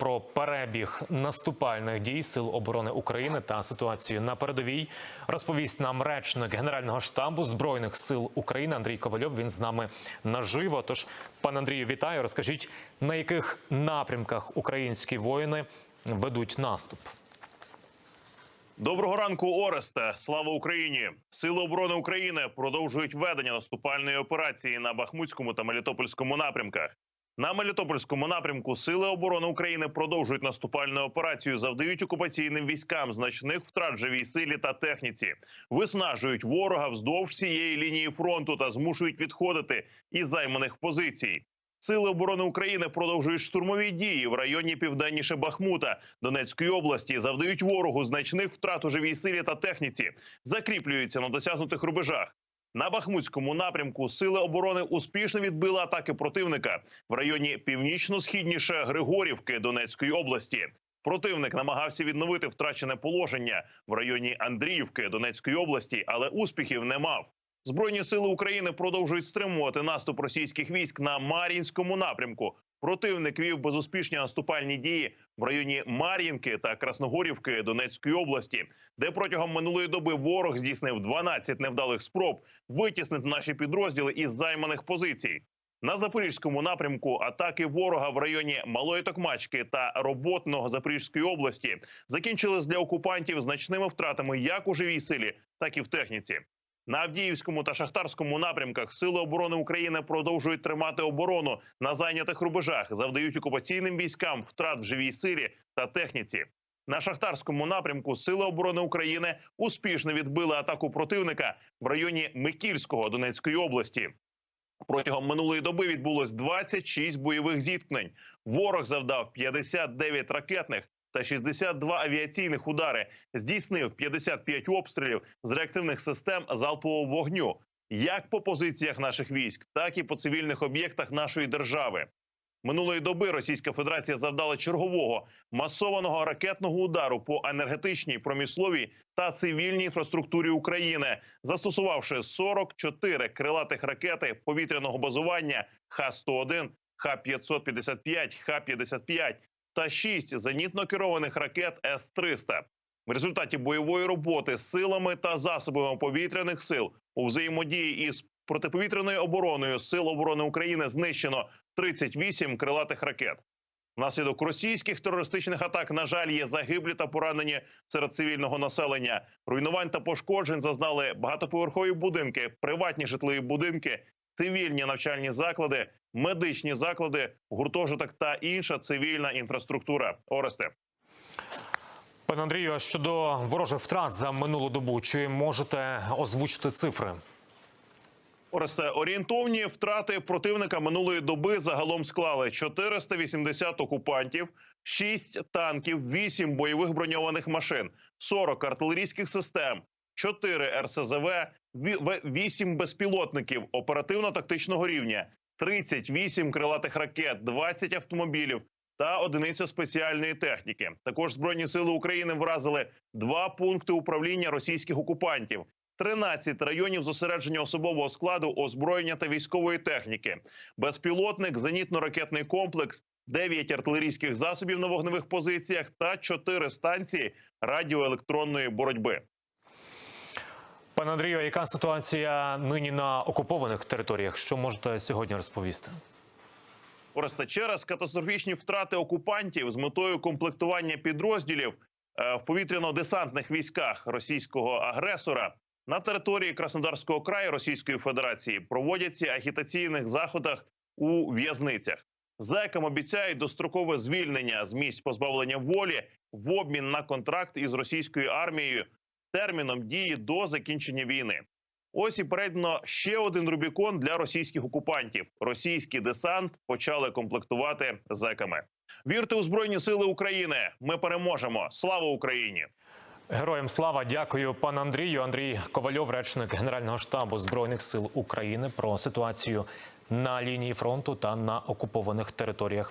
про перебіг наступальних дій сил оборони України та ситуацію на передовій розповість нам речник Генерального штабу збройних сил України Андрій Ковальов. Він з нами наживо. Тож, пане Андрію, вітаю. Розкажіть, на яких напрямках українські воїни ведуть наступ? Доброго ранку, Оресте. Слава Україні! Сили оборони України продовжують ведення наступальної операції на Бахмутському та Мелітопольському напрямках. На Мелітопольському напрямку Сили оборони України продовжують наступальну операцію, завдають окупаційним військам значних втрат живій силі та техніці, виснажують ворога вздовж всієї лінії фронту та змушують відходити із займаних позицій. Сили оборони України продовжують штурмові дії в районі південніше Бахмута Донецької області, завдають ворогу значних втрат у живій силі та техніці, закріплюються на досягнутих рубежах. На Бахмутському напрямку сили оборони успішно відбили атаки противника в районі північно-східніше Григорівки Донецької області. Противник намагався відновити втрачене положення в районі Андріївки Донецької області, але успіхів не мав. Збройні сили України продовжують стримувати наступ російських військ на Мар'їнському напрямку. Противник вів безуспішні наступальні дії в районі Мар'їнки та Красногорівки Донецької області, де протягом минулої доби ворог здійснив 12 невдалих спроб витіснити наші підрозділи із займаних позицій. На запорізькому напрямку атаки ворога в районі Малої Токмачки та Роботного Запорізької області закінчились для окупантів значними втратами як у живій силі, так і в техніці. На Авдіївському та Шахтарському напрямках Сили оборони України продовжують тримати оборону на зайнятих рубежах, завдають окупаційним військам втрат в живій силі та техніці. На шахтарському напрямку Сили оборони України успішно відбили атаку противника в районі Микільського Донецької області. Протягом минулої доби відбулось 26 бойових зіткнень. Ворог завдав 59 ракетних та 62 авіаційних удари, здійснив 55 обстрілів з реактивних систем залпового вогню, як по позиціях наших військ, так і по цивільних об'єктах нашої держави. Минулої доби Російська Федерація завдала чергового масованого ракетного удару по енергетичній, промисловій та цивільній інфраструктурі України, застосувавши 44 крилатих ракети повітряного базування Х-101, Х-555, Х-55 та 6 зенітно керованих ракет С-300. В результаті бойової роботи силами та засобами повітряних сил у взаємодії із протиповітряною обороною Сил оборони України знищено 38 крилатих ракет. Внаслідок російських терористичних атак, на жаль, є загиблі та поранені серед цивільного населення. Руйнувань та пошкоджень зазнали багатоповерхові будинки, приватні житлові будинки, цивільні навчальні заклади, медичні заклади, гуртожиток та інша цивільна інфраструктура. Оресте. Пане Андрію, а щодо ворожих втрат за минулу добу, чи можете озвучити цифри? Оресте, орієнтовні втрати противника минулої доби загалом склали 480 окупантів, 6 танків, 8 бойових броньованих машин, 40 артилерійських систем, 4 РСЗВ, 8 безпілотників оперативно-тактичного рівня, 38 крилатих ракет, 20 автомобілів та одиниця спеціальної техніки. Також збройні сили України вразили два пункти управління російських окупантів. 13 районів зосередження особового складу, озброєння та військової техніки, безпілотник, зенітно-ракетний комплекс, 9 артилерійських засобів на вогневих позиціях та 4 станції радіоелектронної боротьби. Пане Андрію, яка ситуація нині на окупованих територіях? Що можете сьогодні розповісти? Просто через катастрофічні втрати окупантів з метою комплектування підрозділів е, в повітряно-десантних військах російського агресора на території Краснодарського краю Російської Федерації проводяться агітаційних заходах у в'язницях. Зекам обіцяють дострокове звільнення з місць позбавлення волі в обмін на контракт із російською армією терміном дії до закінчення війни. Ось і перейдено ще один Рубікон для російських окупантів. Російський десант почали комплектувати зеками. Вірте у збройні сили України. Ми переможемо. Слава Україні! Героям слава, дякую, пане Андрію. Андрій Ковальов, речник Генерального штабу збройних сил України, про ситуацію на лінії фронту та на окупованих територіях.